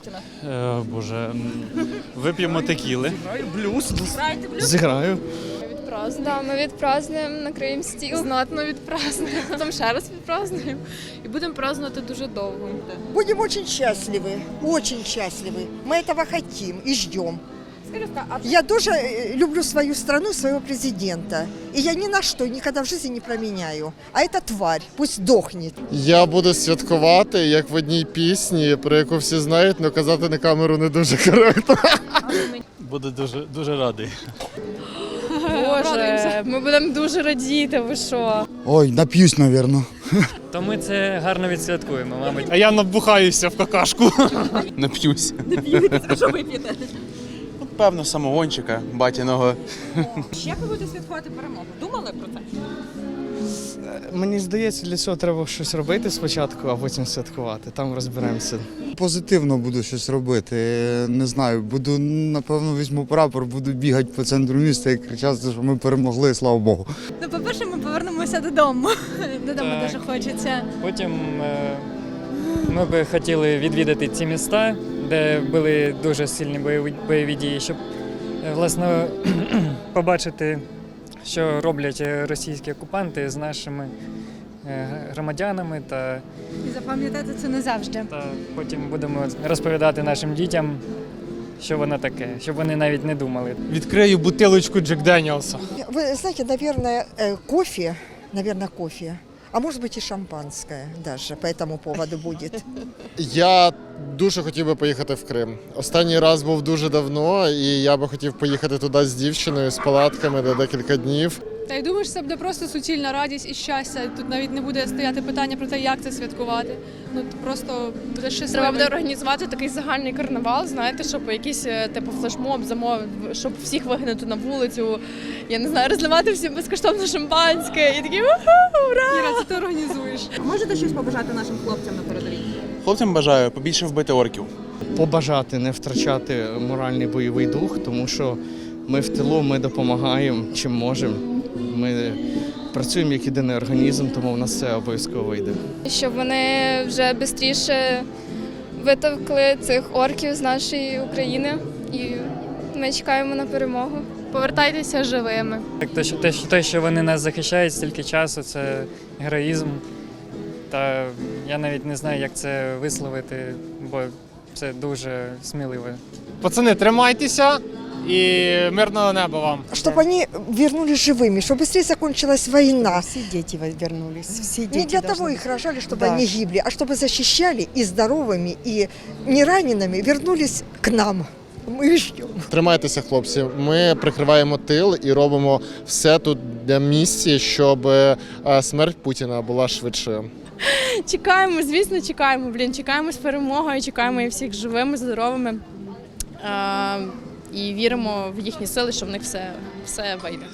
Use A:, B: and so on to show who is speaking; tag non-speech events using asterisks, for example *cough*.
A: Путіна?
B: Е, Боже, м, вип'ємо текіли.
A: Граєте блюз?
C: Зіграю.
D: Відпразднуємо. Да, ми відпразднуємо, накриємо стіл. Знатно відпразднуємо. *laughs* Потім ще раз відпразднуємо. І будемо празднувати дуже довго.
E: Будем очень счастливы, очень счастливы. Мы этого хотим и ждем. Я тоже э, люблю свою страну, своего президента. И я ни на что никогда в жизни не променяю. А эта тварь пусть дохнет.
F: Я буду святкувати, як в одній пісні, про яку всі знають, але казати на камеру не дуже коректно.
B: Буду дуже, дуже радий.
D: Боже, ми будемо дуже радіти, ви що?
C: Ой, нап'юсь, напевно.
G: То ми це гарно відсвяткуємо, мабуть.
B: А я набухаюся в какашку.
H: Нап'юсь.
A: а що ви п'єте?
H: Певно, самогончика батіного.
A: Як ви будете святкувати перемогу? Думали про це?
C: Мені здається, для цього треба щось робити спочатку, а потім святкувати. Там розберемося.
I: Позитивно буду щось робити. Не знаю, буду напевно візьму прапор, буду бігати по центру міста і кричати, що ми перемогли, слава Богу.
J: Ну, по-перше, ми повернемося додому. Додому
G: Так.
J: дуже хочеться.
G: Потім е, ми би хотіли відвідати ці міста, де були дуже сильні бойові, бойові дії, щоб е, власне *clears throat* побачити, що роблять е, російські окупанти з нашими е, громадянами, та,
J: І запам'ятати це не завжди.
G: та потім будемо розповідати нашим дітям, що воно таке, щоб вони навіть не думали.
B: Відкрию бутилочку Джек Деніелса.
E: Вы знаете, наверное, э, кофе, наверное, кофе. А може бути і шампанське даже по цьому поводу буде.
F: Я дуже хотів би поїхати в Крим. Останній раз був дуже давно, і я би хотів поїхати туди з дівчиною, з палатками на декілька днів.
J: Та й думаю, що це буде просто суцільна радість і щастя. Тут навіть не буде стояти питання про те, як це святкувати. Ну просто буде щасливо.
D: Треба буде організувати такий загальний карнавал, знаєте, щоб якийсь е, типу флешмоб замовив, щоб всіх вигнати на вулицю. Я не знаю, розливати всім безкоштовно шампанське і такі «Уху, ура!
J: Іра, це ти організуєш.
A: Можете щось побажати нашим хлопцям на передовій?
H: Хлопцям бажаю побільше вбити орків.
C: Побажати не втрачати моральний бойовий дух, тому що ми в тилу, ми допомагаємо чим можемо. Ми працюємо як єдиний організм, тому в нас все обов'язково вийде.
D: Щоб вони вже швидше витовкли цих орків з нашої України. І ми чекаємо на перемогу. Повертайтеся живими.
G: Так, те, що, те, що- те, що вони нас захищають стільки часу, це героїзм. Та я навіть не знаю, як це висловити, бо це дуже сміливо.
B: Пацани, тримайтеся і мирного неба вам.
E: Чтобы они вернулись живыми, чтобы быстрее закончилась война.
K: Все дети вернулись, все дети
E: Не для
K: должны
E: того
K: быть.
E: их рожали, чтобы
K: Да.
E: они гибли, а чтобы защищали и здоровыми, и не ранеными вернулись к нам. Мы ждем.
F: Тримайтеся, хлопці. Ми прикриваємо тил і робимо все тут для місці, щоб е, смерть Путіна була швидшою.
D: Чекаємо, звісно, чекаємо. Блін, чекаємо з перемогою, чекаємо і всіх живими, здоровими. А, і віримо в їхні сили, що в них все, все вийде.